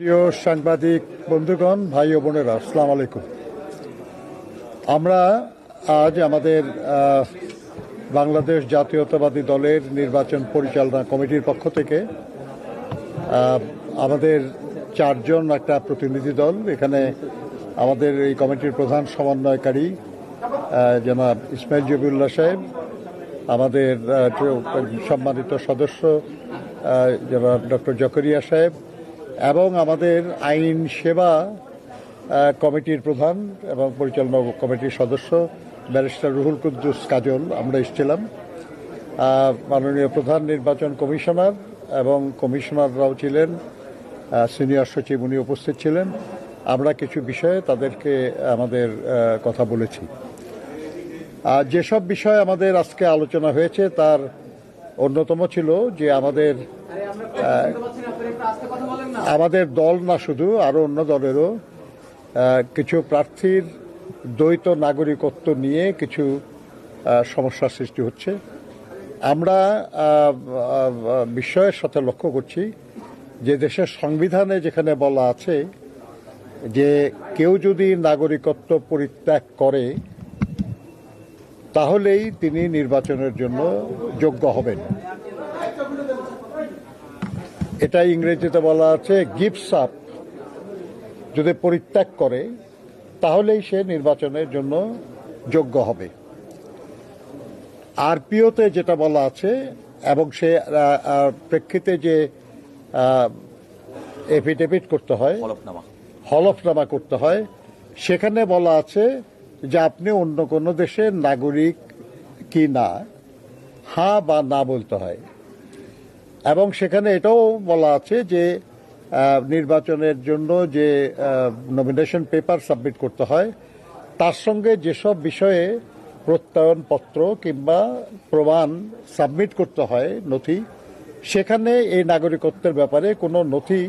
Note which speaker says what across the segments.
Speaker 1: প্রিয় সাংবাদিক, বন্ধুগণ, ভাই ও বোনেরা, আসসালাম আলাইকুম। আমরা আজ আমাদের বাংলাদেশ জাতীয়তাবাদী দলের নির্বাচন পরিচালনা কমিটির পক্ষ থেকে আমাদের চারজন একটা প্রতিনিধি দল, এখানে আমাদের এই কমিটির প্রধান সমন্বয়কারী জনাব ইসমাইল জবিউল্লাহ সাহেব, আমাদের সম্মানিত সদস্য জনাব ডক্টর জকরিয়া সাহেব এবং আমাদের আইন সেবা কমিটির প্রধান এবং পরিচালনা কমিটির সদস্য ব্যারিস্টার রুহুল কুদ্দুস কাজল, আমরা এসেছিলাম। মাননীয় প্রধান নির্বাচন কমিশনার এবং কমিশনাররাও ছিলেন সিনিয়র সচিব উনি উপস্থিত ছিলেন। আমরা কিছু বিষয়ে তাদেরকে, আমাদের কথা বলেছি। আর যেসব বিষয় আমাদের আজকে আলোচনা হয়েছে, তার অন্যতম ছিল যে আমাদের আমাদের দল না শুধু, আরও অন্য দলেরও। কিছু প্রার্থীর দ্বৈত নাগরিকত্ব নিয়ে কিছু সমস্যার সৃষ্টি হচ্ছে। আমরা বিষয়ের সাথে লক্ষ্য করছি যে দেশের সংবিধানে যেখানে বলা আছে যে কেউ যদি নাগরিকত্ব পরিত্যাগ করে, তাহলেই তিনি নির্বাচনের জন্য যোগ্য হবেন। এটা ইংরেজিতে বলা আছে গিফটস আপ যদি পরিত্যাগ করে তাহলেই সে নির্বাচনের জন্য যোগ্য হবে। আরপিওতে যেটা বলা আছে এবং সে প্রেক্ষিতে যে এফিডেভিট করতে হয়
Speaker 2: হলফনামা।
Speaker 1: হলফনামা করতে হয় সেখানে বলা আছে যে আপনি অন্য কোনো দেশের নাগরিক কি না হ্যাঁ বা না বলতে হয়। এবং সেখানে এটাও বলা আছে যে নির্বাচনের জন্য যে নমিনেশন পেপার সাবমিট করতে হয়, তার সঙ্গে যেসব বিষয়ে প্রত্যয়নপত্র কিংবা প্রমাণ সাবমিট করতে হয় নথি, সেখানে এই নাগরিকত্বের ব্যাপারে কোনো নথি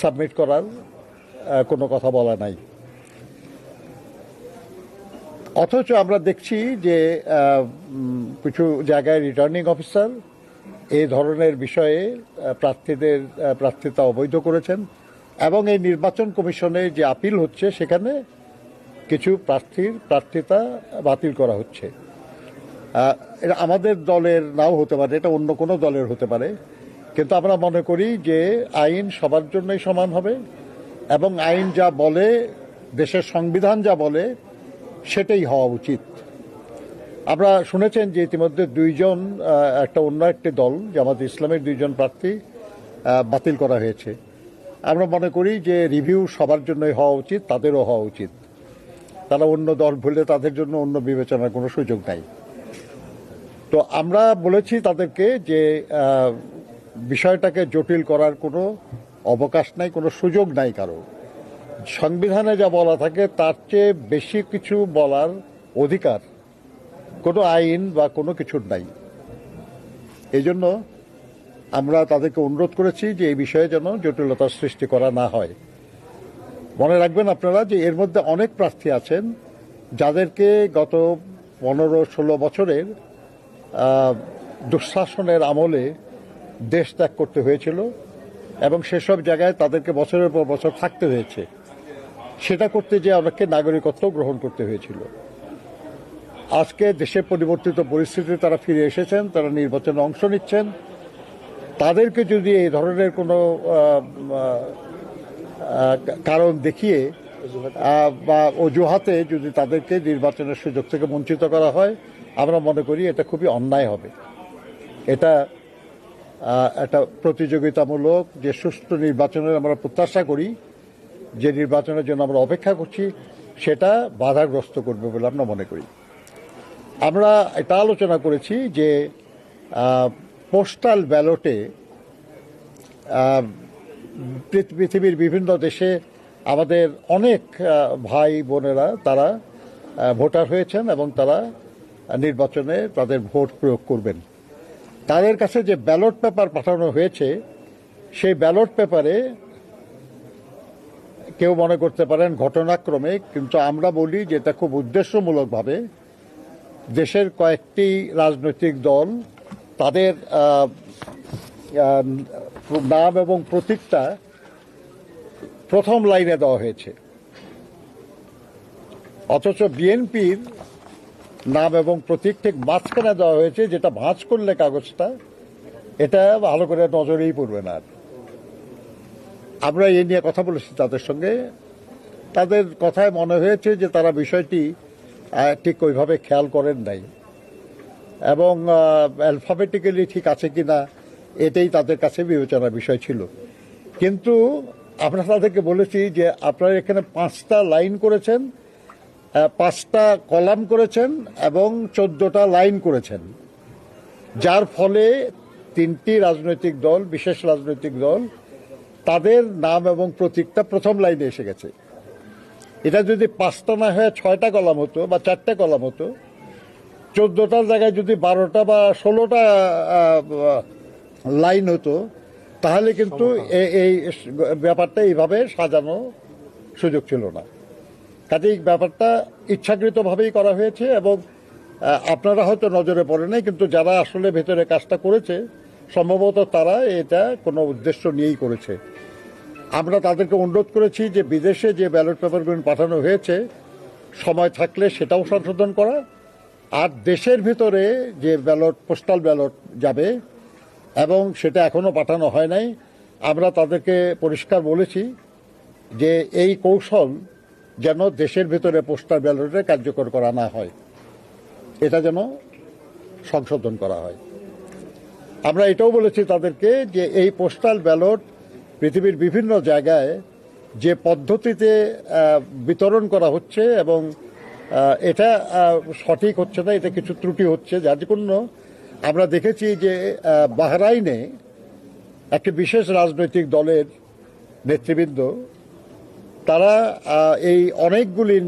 Speaker 1: সাবমিট করার কোনো কথা বলা নাই। অথচ আমরা দেখছি যে কিছু জায়গায় রিটার্নিং অফিসার এই ধরনের বিষয়ে প্রার্থীদের প্রার্থিতা অবৈধ করেছেন এবং এই নির্বাচন কমিশনে যে আপিল হচ্ছে সেখানে কিছু প্রার্থীর প্রার্থিতা বাতিল করা হচ্ছে। এটা আমাদের দলের নাও হতে পারে, এটা অন্য কোনো দলের হতে পারে, কিন্তু আমরা মনে করি যে আইন সবার জন্যই সমান হবে এবং আইন যা বলে, দেশের সংবিধান যা বলে, সেটাই হওয়া উচিত। আমরা শুনেছেন যে ইতিমধ্যে দুইজন একটা অন্য একটি দল, জামাত ইসলামের দুইজন প্রার্থী বাতিল করা হয়েছে। আমরা মনে করি যে রিভিউ সবার জন্যই হওয়া উচিত, তাদেরও হওয়া উচিত। তারা অন্য দল ভুলে তাদের জন্য অন্য বিবেচনার কোনো সুযোগ নাই। তো আমরা বলেছি তাদেরকে যে বিষয়টাকে জটিল করার কোনো অবকাশ নাই, কোনো সুযোগ নাই কারও। সংবিধানে যা বলা থাকে, তার চেয়ে বেশি কিছু বলার অধিকার কোনো আইন বা কোনো কিছুর নাই। এই জন্য আমরা তাদেরকে অনুরোধ করেছি যে এই বিষয়ে যেন জটিলতার সৃষ্টি করা না হয়। মনে রাখবেন আপনারা যে এর মধ্যে অনেক প্রার্থী আছেন যাদেরকে গত পনেরো ষোলো বছরের দুঃশাসনের আমলে দেশ ত্যাগ করতে হয়েছিল এবং সেসব জায়গায় তাদেরকে বছরের পর বছর থাকতে হয়েছে। সেটা করতে যে অনেককে নাগরিকত্ব গ্রহণ করতে হয়েছিল। আজকে দেশে পরিবর্তিত পরিস্থিতিতে তারা ফিরে এসেছেন, তারা নির্বাচনে অংশ নিচ্ছেন। তাদেরকে যদি এই ধরনের কোনো কারণ দেখিয়ে বা অজুহাতে যদি তাদেরকে নির্বাচনের সুযোগ থেকে বঞ্চিত করা হয়, আমরা মনে করি এটা খুবই অন্যায় হবে। এটা একটা প্রতিযোগিতামূলক যে সুষ্ঠু নির্বাচনের আমরা প্রত্যাশা করি, যে নির্বাচনের জন্য আমরা অপেক্ষা করছি, সেটা বাধাগ্রস্ত করবে বলে আমরা মনে করি। আমরা এটা আলোচনা করেছি যে পোস্টাল ব্যালটে পৃথ- পৃথিবীর বিভিন্ন দেশে আমাদের অনেক ভাই বোনেরা তারা ভোটার হয়েছেন এবং তারা নির্বাচনে তাদের ভোট প্রয়োগ করবেন। তাদের কাছে যে ব্যালট পেপার পাঠানো হয়েছে, সেই ব্যালট পেপারে কেউ মনে করতে পারেন ঘটনাক্রমে, কিন্তু আমরা বলি যে এটা খুব উদ্দেশ্যমূলকভাবে দেশের কয়েকটি রাজনৈতিক দল তাদের নাম এবং প্রতীকটা প্রথম লাইনে দেওয়া হয়েছে অথচ বিএনপির নাম এবং প্রতীক ঠিক মাঝখানে দেওয়া হয়েছে, যেটা ভাঁজ করলে কাগজটা, এটা ভালো করে নজরেই পড়বে না। আমরা এই নিয়ে কথা বলেছি তাদের সঙ্গে তাদের কথায় মনে হয়েছে যে তারা বিষয়টি ঠিক ওইভাবে খেয়াল করেন নাই। এবং অ্যালফাবেটিক্যালি ঠিক আছে কি না এটাই তাদের কাছে বিবেচনার বিষয় ছিল। কিন্তু আমরা তাদেরকে বলেছি যে আপনারা এখানে পাঁচটা লাইন করেছেন পাঁচটা কলাম করেছেন এবং চোদ্দটা লাইন করেছেন। যার ফলে তিনটি রাজনৈতিক দল, বিশেষ রাজনৈতিক দল, তাদের নাম এবং প্রতীকটা প্রথম লাইনে এসে গেছে। এটা যদি পাঁচটা না হয়ে ছয়টা কলাম হতো বা চারটে কলাম হতো চোদ্দটার জায়গায় যদি বারোটা বা ষোলোটা লাইন হতো তাহলে কিন্তু এই ব্যাপারটা এইভাবে সাজানো সুযোগ ছিল না। কাজেই ব্যাপারটা ইচ্ছাকৃতভাবেই করা হয়েছে এবং আপনারা হয়তো নজরে পড়ে নাই কিন্তু যারা আসলে ভেতরে কাজটা করেছে সম্ভবত তারা এটা কোনো উদ্দেশ্য নিয়েই করেছে। আমরা তাদেরকে অনুরোধ করেছি যে বিদেশে যে ব্যালট পেপারগুলো পাঠানো হয়েছে, সময় থাকলে সেটাও সংশোধন করা। আর দেশের ভিতরে যে ব্যালট, পোস্টাল ব্যালট যাবে, এবং সেটা এখনও পাঠানো হয় নাই, আমরা তাদেরকে পরিষ্কার বলেছি যে এই কৌশল যেন দেশের ভিতরে পোস্টাল ব্যালটে কার্যকর করা না হয়। এটা যেন সংশোধন করা হয়। আমরা এটাও বলেছি তাদেরকে যে এই পোস্টাল ব্যালট পৃথিবীর বিভিন্ন জায়গায় যে পদ্ধতিতে বিতরণ করা হচ্ছে এবং এটা সঠিক হচ্ছে না, এটা কিছু ত্রুটি হচ্ছে, যার জন্য আমরা দেখেছি যে বাহরাইনে একটি বিশেষ রাজনৈতিক দলের নেতৃবৃন্দ, তারা এই অনেকগুলি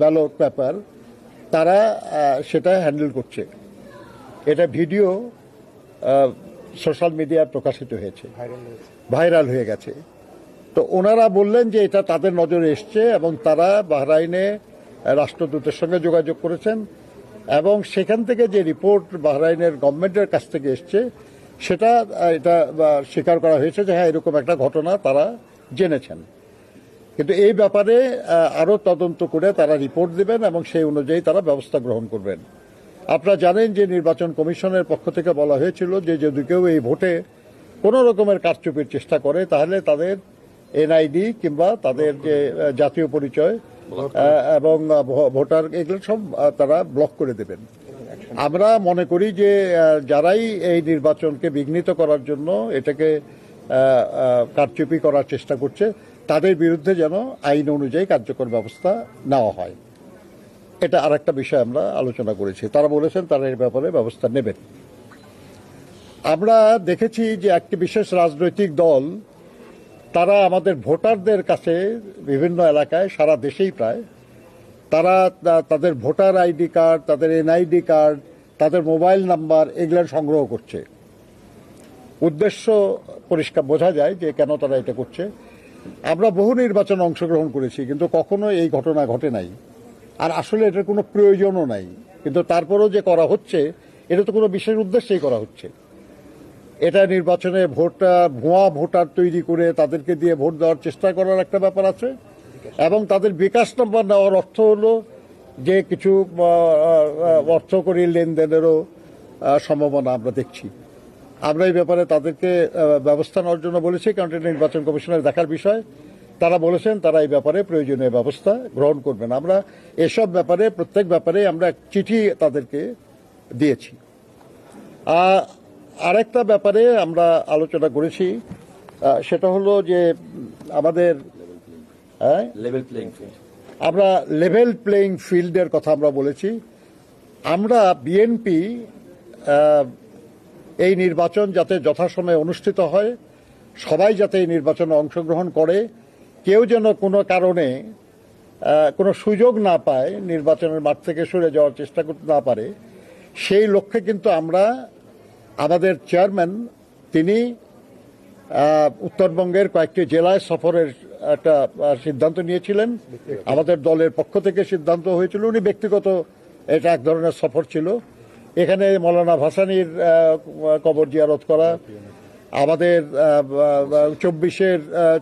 Speaker 1: ব্যালট পেপার তারা সেটা হ্যান্ডেল করছে। এটা ভিডিও সোশ্যাল মিডিয়ায় প্রকাশিত হয়েছে। ভাইরাল হয়ে গেছে। তো ওনারা বললেন যে এটা তাদের নজরে এসছে এবং তারা বাহরাইনে রাষ্ট্রদূতের সঙ্গে যোগাযোগ করেছেন এবং সেখান থেকে যে রিপোর্ট বাহরাইনের গভর্নমেন্টের কাছ থেকে এসছে, সেটা এটা স্বীকার করা হয়েছে যে হ্যাঁ এরকম একটা ঘটনা তারা জেনেছেন। কিন্তু এই ব্যাপারে আরও তদন্ত করে তারা রিপোর্ট দেবেন এবং সেই অনুযায়ী তারা ব্যবস্থা গ্রহণ করবেন। আপনারা জানেন যে নির্বাচন কমিশনের পক্ষ থেকে বলা হয়েছিল যে যদি কেউ এই ভোটে কোনো রকমের কারচুপির চেষ্টা করে তাহলে তাদের এনআইডি কিংবা তাদের যে জাতীয় পরিচয় এবং ভোটার এগুলো সব তারা ব্লক করে দেবেন। আমরা মনে করি যে যারাই এই নির্বাচনকে বিঘ্নিত করার জন্য এটাকে কারচুপি করার চেষ্টা করছে তাদের বিরুদ্ধে যেন আইন অনুযায়ী কার্যকর ব্যবস্থা নেওয়া হয়। এটা আর একটা বিষয় আমরা আলোচনা করেছি। তারা বলেছেন তারা এর ব্যাপারে ব্যবস্থা নেবেন। আমরা দেখেছি যে একটি বিশেষ রাজনৈতিক দল, তারা আমাদের ভোটারদের কাছে বিভিন্ন এলাকায়, সারা দেশেই প্রায়, তারা তাদের ভোটার আইডি কার্ড, তাদের এনআইডি কার্ড, তাদের মোবাইল নাম্বার এগুলো সংগ্রহ করছে। উদ্দেশ্য পরিষ্কার বোঝা যায় যে কেন তারা এটা করছে। আমরা বহু নির্বাচনে অংশগ্রহণ করেছি, কিন্তু কখনো এই ঘটনা ঘটে নাই। আর আসলে এটার কোনো প্রয়োজনও নাই। কিন্তু তারপরেও যে করা হচ্ছে, এটা তো কোনো বিশেষ উদ্দেশ্যেই করা হচ্ছে। এটা নির্বাচনে ভোটটা, ভুয়া ভোটার তৈরি করে তাদেরকে দিয়ে ভোট দেওয়ার চেষ্টা করার একটা ব্যাপার আছে। এবং তাদের বিকাশ নম্বর নেওয়ার অর্থ হলো যে কিছু অর্থকরী লেনদেনেরও সম্ভাবনা আমরা দেখছি। আমরা এই ব্যাপারে তাদেরকে ব্যবস্থা নেওয়ার জন্য বলেছি, কারণ এটা নির্বাচন কমিশনের দেখার বিষয়। তারা বলেছেন তারা এই ব্যাপারে প্রয়োজনীয় ব্যবস্থা গ্রহণ করবেন। আমরা এসব ব্যাপারে, প্রত্যেক ব্যাপারে আমরা চিঠি তাদেরকে দিয়েছি। আরেকটা ব্যাপারে আমরা আলোচনা করেছি সেটা হলো যে আমাদের হ্যাঁ?
Speaker 2: Level playing
Speaker 1: আমরা লেভেল প্লেইং ফিল্ডের কথা আমরা বলেছি। আমরা বিএনপি এই নির্বাচন যাতে যথাসময়ে অনুষ্ঠিত হয় সবাই যাতে এই নির্বাচনে অংশগ্রহণ করে কেউ যেন কোনো কারণে কোনো সুযোগ না পায় নির্বাচনের মাঠ থেকে সরে যাওয়ার চেষ্টা করতে না পারে সেই লক্ষ্যে কিন্তু আমরা আমাদের চেয়ারম্যান তিনি উত্তরবঙ্গের কয়েকটি জেলায় সফরের একটা সিদ্ধান্ত নিয়েছিলেন। আমাদের দলের পক্ষ থেকে সিদ্ধান্ত হয়েছিল উনি ব্যক্তিগত এটা এক ধরনের সফর ছিল। এখানে মৌলানা ভাসানির কবর জিয়ারত করা আমাদের চব্বিশের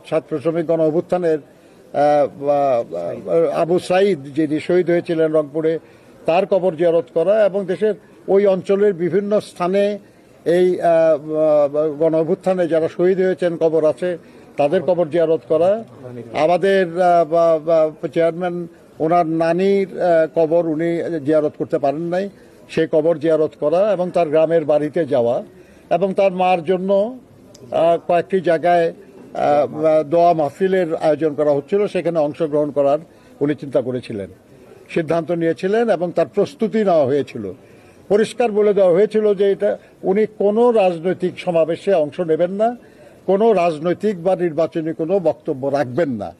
Speaker 1: ছাত্র শ্রমিক গণ অভ্যুত্থানের আবু সাইদ যিনি শহীদ হয়েছিলেন রংপুরে তার কবর জিয়ারত করা এবং দেশের ওই অঞ্চলের বিভিন্ন স্থানে এই গণ অভ্যুত্থানে যারা শহীদ হয়েছেন, কবর আছে, তাদের কবর জিয়ারত করা। আমাদের চেয়ারম্যান, ওনার নানির কবর উনি জিয়ারত করতে পারেন নাই। সেই কবর জিয়ারত করা এবং তার গ্রামের বাড়িতে যাওয়া এবং তার মার জন্য কয়েকটি জায়গায় দোয়া মাহফিলের আয়োজন করা হচ্ছিল। সেখানে অংশগ্রহণ করার উনি চিন্তা করেছিলেন, সিদ্ধান্ত নিয়েছিলেন এবং তার প্রস্তুতি নেওয়া হয়েছিল। পরিষ্কার বলে দেওয়া হয়েছিল যে এটা, উনি কোনো রাজনৈতিক সমাবেশে অংশ নেবেন না, কোনো রাজনৈতিক বা নির্বাচনী কোনো বক্তব্য রাখবেন না।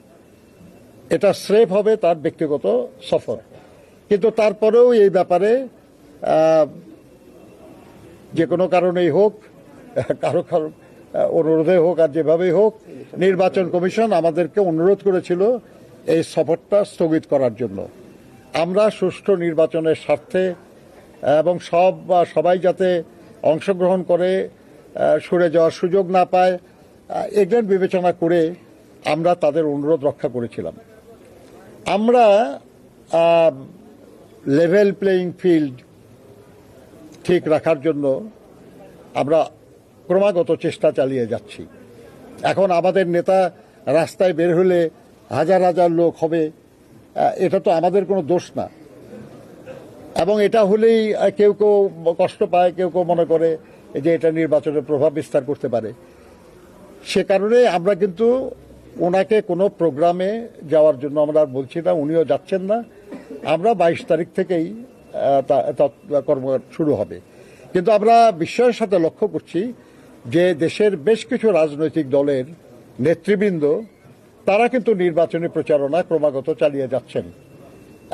Speaker 1: এটা স্রেফ হবে তার ব্যক্তিগত সফর। কিন্তু তারপরেও এই ব্যাপারে যে কোনো কারণেই হোক, কারও কারও অনুরোধে হোক আর যেভাবেই হোক, নির্বাচন কমিশন আমাদেরকে অনুরোধ করেছিল এই সফরটা স্থগিত করার জন্য। আমরা সুষ্ঠু নির্বাচনের স্বার্থে এবং সব সবাই যাতে অংশগ্রহণ করে সরে যাওয়ার সুযোগ না পায় এগুলো বিবেচনা করে আমরা তাদের অনুরোধ রক্ষা করেছিলাম। আমরা লেভেল প্লেয়িং ফিল্ড ঠিক রাখার জন্য আমরা ক্রমাগত চেষ্টা চালিয়ে যাচ্ছি। এখন আমাদের নেতা রাস্তায় বের হলে হাজার হাজার লোক হবে এটা তো আমাদের কোনো দোষ না। এবং এটা হলেই কেউ কেউ কষ্ট পায়, কেউ কেউ মনে করে যে এটা নির্বাচনের প্রভাব বিস্তার করতে পারে। সে কারণে আমরা কিন্তু ওনাকে কোনো প্রোগ্রামে যাওয়ার জন্য আমরা আর বলছি না, উনিও যাচ্ছেন না। আমরা বাইশ তারিখ থেকেই কর্ম শুরু হবে। কিন্তু আমরা বিশ্বের সাথে লক্ষ্য করছি যে দেশের বেশ কিছু রাজনৈতিক দলের নেতৃবৃন্দ, তারা কিন্তু নির্বাচনী প্রচারণা ক্রমাগত চালিয়ে যাচ্ছেন।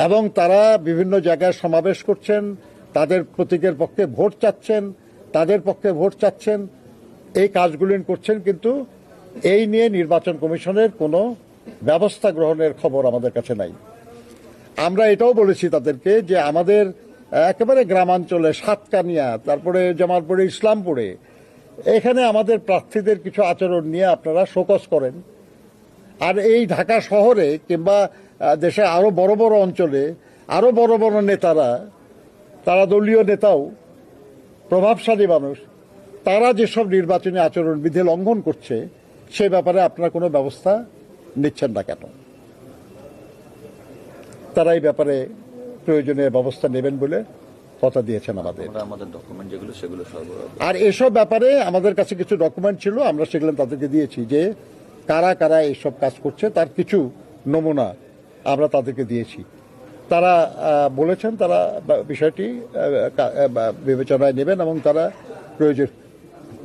Speaker 1: এবং তারা বিভিন্ন জায়গায় সমাবেশ করছেন, তাদের প্রতীকের পক্ষে ভোট চাচ্ছেন, তাদের পক্ষে ভোট চাচ্ছেন, এই কাজগুলি করছেন, কিন্তু এই নিয়ে নির্বাচন কমিশনের কোনো ব্যবস্থা গ্রহণের খবর আমাদের কাছে নাই। আমরা এটাও বলেছি তাদেরকে যে আমাদের একেবারে গ্রামাঞ্চলে সাতকানিয়া, তারপরে জামালপুরে, ইসলামপুরে, এখানে আমাদের প্রার্থীদের কিছু আচরণ নিয়ে আপনারা শোকস করেন। আর এই ঢাকা শহরে কিংবা দেশে আরও বড় বড় অঞ্চলে আরও বড় বড় নেতারা তারা দলীয় নেতাও প্রভাবশালী মানুষ তারা যেসব নির্বাচনী আচরণ বিধি লঙ্ঘন করছে সে ব্যাপারে আপনারা কোনো ব্যবস্থা নিচ্ছেন না কেন? তারা এই ব্যাপারে প্রয়োজনীয় ব্যবস্থা নেবেন বলে কথা দিয়েছেন আমাদের।
Speaker 2: আমাদের ডকুমেন্ট যেগুলো সেগুলো
Speaker 1: আর এসব ব্যাপারে আমাদের কাছে কিছু ডকুমেন্ট ছিল আমরা সেগুলো তাদেরকে দিয়েছি যে কারা কারা এইসব কাজ করছে তার কিছু নমুনা আমরা তাদেরকে দিয়েছি। তারা বলেছেন তারা বিষয়টি বিবেচনায় নেবেন এবং তারা প্রয়োজন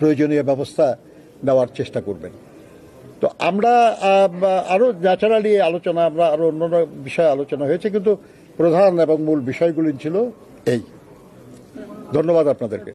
Speaker 1: প্রয়োজনীয় ব্যবস্থা নেওয়ার চেষ্টা করবেন। তো আমরা আরও ন্যাচারালি আলোচনা, আমরা আরও অন্য বিষয়ে আলোচনা হয়েছে, কিন্তু প্রধান এবং মূল বিষয়গুলি ছিল এই। ধন্যবাদ আপনাদেরকে।